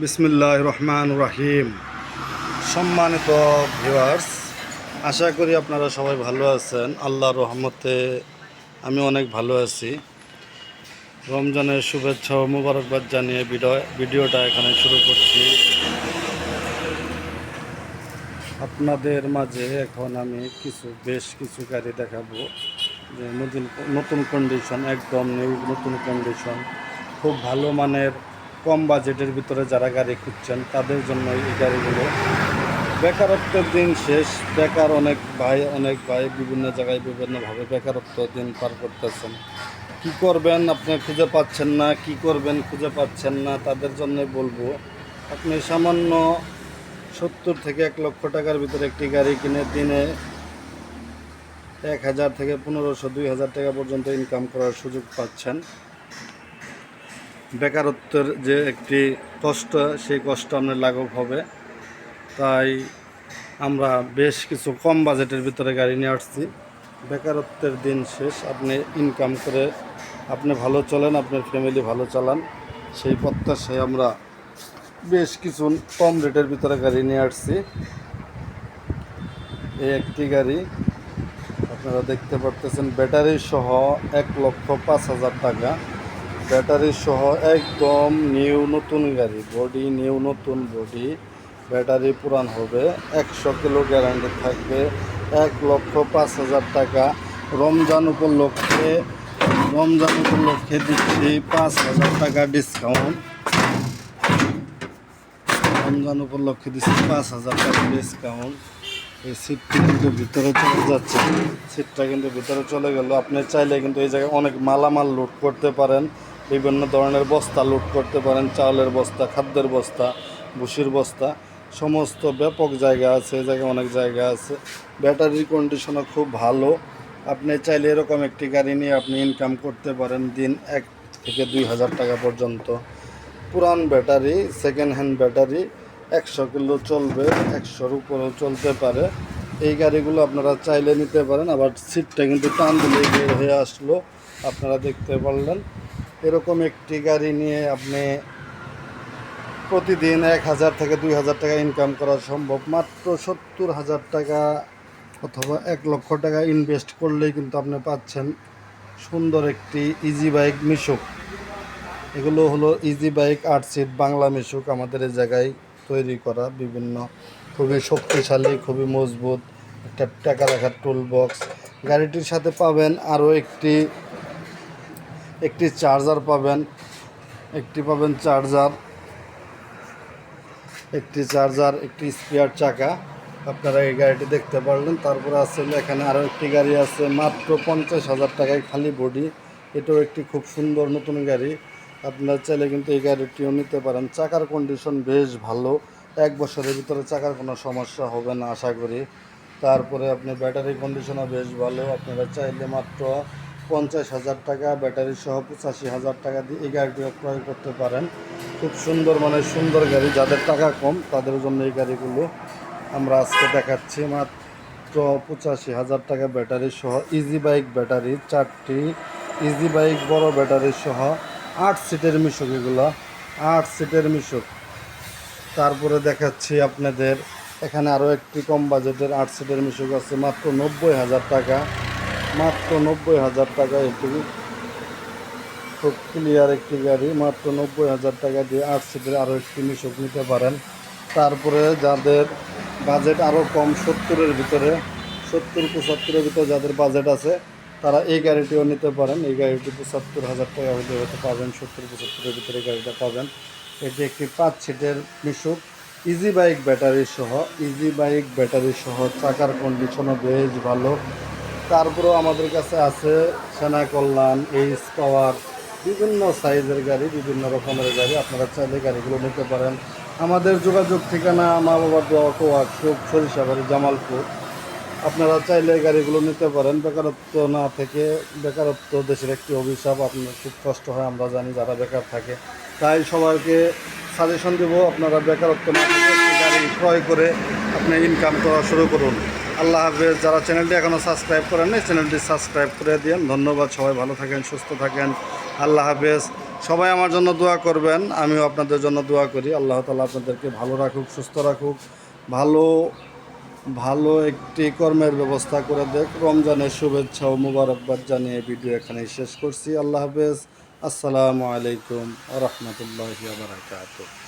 বিসমিল্লাহ রহমান রাহিম। সম্মানিত ভিউয়ার্স, আশা করি আপনারা সবাই ভালো আছেন। আল্লাহ রহমতে আমি অনেক ভালো আছি। রমজানের শুভেচ্ছা ও মুবারকবাদ জানিয়ে ভিডিও, ভিডিওটা এখানে শুরু করছি। আপনাদের মাঝে এখন আমি কিছু, বেশ কিছু গাড়ি দেখাবো। যে নতুন নতুন কন্ডিশন একদম নিউ নতুন কন্ডিশন খুব ভালো মানের কম বাজেটের ভিতরে যারা গাড়ি খুঁজছেন, তাদের জন্য এই গাড়িগুলো। বেকারত্বের দিন শেষ, বেকার অনেক ভাই অনেক ভাই বিভিন্ন জায়গায় বিভিন্নভাবে বেকারত্ব দিন পার করতেছেন। কি করবেন আপনি খুঁজে পাচ্ছেন না, কি করবেন খুঁজে পাচ্ছেন না, তাদের জন্য বলব, আপনি সামান্য সত্তর থেকে এক লক্ষ টাকার ভিতরে একটি গাড়ি কিনে দিনে এক হাজার থেকে পনেরোশো, দুই হাজার টাকা পর্যন্ত ইনকাম করার সুযোগ পাচ্ছেন। বেকারত্বের যে একটি কষ্ট, সেই কষ্ট আপনার লাঘব হবে। তাই আমরা বেশ কিছু কম বাজেটের ভিতরে গাড়ি নিয়ে আসছি। বেকারত্বের দিন শেষ। আপনি ইনকাম করে আপনি ভালো চলেন, আপনার ফ্যামিলি ভালো চালান। সেই প্রত্যাশায় আমরা বেশ কিছু কম রেটের ভিতরে গাড়ি নিয়ে আসছি। এই একটি গাড়ি, আপনারা দেখতে পারতেছেন, ব্যাটারি সহ এক লক্ষ পাঁচ হাজার টাকা। ব্যাটারি সহ একদম নিউ নতুন গাড়ি, বডি নিউ নতুন বডি, ব্যাটারি পুরান হবে, একশো কিলো গ্যারান্টি থাকবে, এক লক্ষ পাঁচ হাজার টাকা। রমজান উপলক্ষে রমজান উপলক্ষে দিচ্ছি পাঁচ হাজার টাকা ডিসকাউন্ট রমজান উপলক্ষে দিচ্ছি পাঁচ হাজার টাকা ডিসকাউন্ট এই সিটটি কিন্তু ভিতরে চলে যাচ্ছে। সিটটা কিন্তু ভিতরে চলে গেল। আপনি চাইলে কিন্তু এই জায়গায় অনেক মালামাল লুট করতে পারেন। বিভিন্ন ধরনের বস্তা লুট করতে পারেন, চাউলের বস্তা, খাদ্যের বস্তা ভুসির বস্তা, সমস্ত ব্যাপক জায়গা আছে, এই জায়গায় অনেক জায়গা আছে। ব্যাটারির কন্ডিশনও খুব ভালো। আপনি চাইলে এরকম একটি গাড়ি নিয়ে আপনি ইনকাম করতে পারেন দিন এক থেকে দুই হাজার টাকা পর্যন্ত। পুরান ব্যাটারি সেকেন্ড হ্যান্ড ব্যাটারি, একশো কিলো চলবে, একশোর উপরেও চলতে পারে। এই গাড়িগুলো আপনারা চাইলে নিতে পারেন, আবার সিটটা কিন্তু টান দিলে হয়ে আসলো, আপনারা দেখতে পারলেন। এরকম একটি গাড়ি নিয়ে আপনি প্রতিদিন এক হাজার থেকে দুই হাজার টাকা ইনকাম করা সম্ভব। মাত্র সত্তর হাজার টাকা অথবা এক লক্ষ টাকা ইনভেস্ট করলেই কিন্তু আপনি পাচ্ছেন সুন্দর একটি ইজি বাইক মিশুক। এগুলো হলো ইজি বাইক আট সিট বাংলা মিশুক আমাদের এই জায়গায় তৈরি করা বিভিন্ন খুবই শক্তিশালী, খুবই মজবুত একটা টাকা রাখার টুল বক্স গাড়িটির সাথে পাবেন আরও একটি একটি চার্জার পাবেন, একটি পাবেন চার্জার, একটি চার্জার, একটি স্পেয়ার চাকা। আপনারা এই গাড়িটি দেখতে পারলেন। তারপরে আছে এখানে আরও একটি গাড়ি আছে, মাত্র পঞ্চাশ হাজার টাকায় খালি বডি এটাও একটি খুব সুন্দর নতুন গাড়ি। আপনারা চাইলে কিন্তু এই গাড়িটিও নিতে পারেন। চাকার কন্ডিশন বেশ ভালো। এক বছরের ভিতরে চাকার কোনো সমস্যা হবে না, আশা করি। তারপরে আপনি ব্যাটারি কন্ডিশনও বেশ ভালো। আপনারা চাইলে মাত্র পঞ্চাশ হাজার টাকা, ব্যাটারি সহ পঁচাশি হাজার টাকা দিয়ে এই গাড়িটিও ক্রয় করতে পারেন। খুব সুন্দর মানে সুন্দর গাড়ি, যাদের টাকা কম, তাদের জন্য এই গাড়িগুলো আমরা আজকে দেখাচ্ছি। মাত্র পঁচাশি হাজার টাকা ব্যাটারি সহ ইজি বাইক ব্যাটারি, চারটি ইজি বাইক বড় ব্যাটারি সহ, আট সিটের মিশক এগুলো, আট সিটের মিশক। তারপরে দেখাচ্ছি আপনাদের, এখানে আরও একটি কম বাজেটের আট সিটের মিশুক আছে, মাত্র নব্বই হাজার টাকা। মাত্র নব্বই হাজার টাকা এটি খুব ক্লিয়ার একটি গাড়ি, মাত্র নব্বই হাজার টাকা দিয়ে আট সিটের আরও একটি মিশুক নিতে পারেন। তারপরে যাদের বাজেট আরও কম, সত্তরের ভিতরে, সত্তর পঁচাত্তরের ভিতরে যাদের বাজেট আছে, তারা এই গাড়িটিও নিতে পারেন। এই গাড়িটি পঁচাত্তর হাজার টাকা হলে হয়তো পাবেন, সত্তর পঁচাত্তরের ভিতরে গাড়িটা পাবেন। এটি একটি পাঁচ সিটের মিশুক ইজি বাইক ব্যাটারি সহ ইজি বাইক ব্যাটারি সহ চাকার কন্ডিশনও বেশ ভালো। তারপরেও আমাদের কাছে আছে সেনা কল্যাণ এইচ পাওয়ার বিভিন্ন সাইজের গাড়ি, বিভিন্ন রকমের গাড়ি। আপনারা চাইলে গাড়িগুলো নিতে পারেন। আমাদের যোগাযোগ ঠিকানা মা বাবার দোয়া ওয়ার্কশপ সরিষাবাড়ি, জামালপুর। আপনারা চাইলে গাড়িগুলো নিতে পারেন। বেকারত্ব না থেকে বেকারত্ব দেশের একটি অভিশাপ। আপনার খুব কষ্ট হয়, আমরা জানি যারা বেকার থাকে। তাই সবাইকে সাজেশন দেবো, আপনারা বেকারত্ব না থেকে গাড়ি ক্রয় করে আপনি ইনকাম করা শুরু করুন। আল্লাহ হাফেজ। যারা চ্যানেলটি এখনও সাবস্ক্রাইব করেন চ্যানেলটি সাবস্ক্রাইব করে দিন ধন্যবাদ, সবাই ভালো থাকেন, সুস্থ থাকেন। আল্লাহ হাফেজ। সবাই আমার জন্য দোয়া করবেন, আমিও আপনাদের জন্য দোয়া করি। আল্লাহ তালা আপনাদেরকে ভালো রাখুক, সুস্থ রাখুক। ভালো ভালো একটি কর্মের ব্যবস্থা করে দেখ। রমজানের শুভেচ্ছা ও মুবারকবাদ জানিয়ে ভিডিও এখানেই শেষ করছি। আল্লাহ হাফেজ। আসসালামু আলাইকুম রহমতুল্লাহ বারাকাতুহ।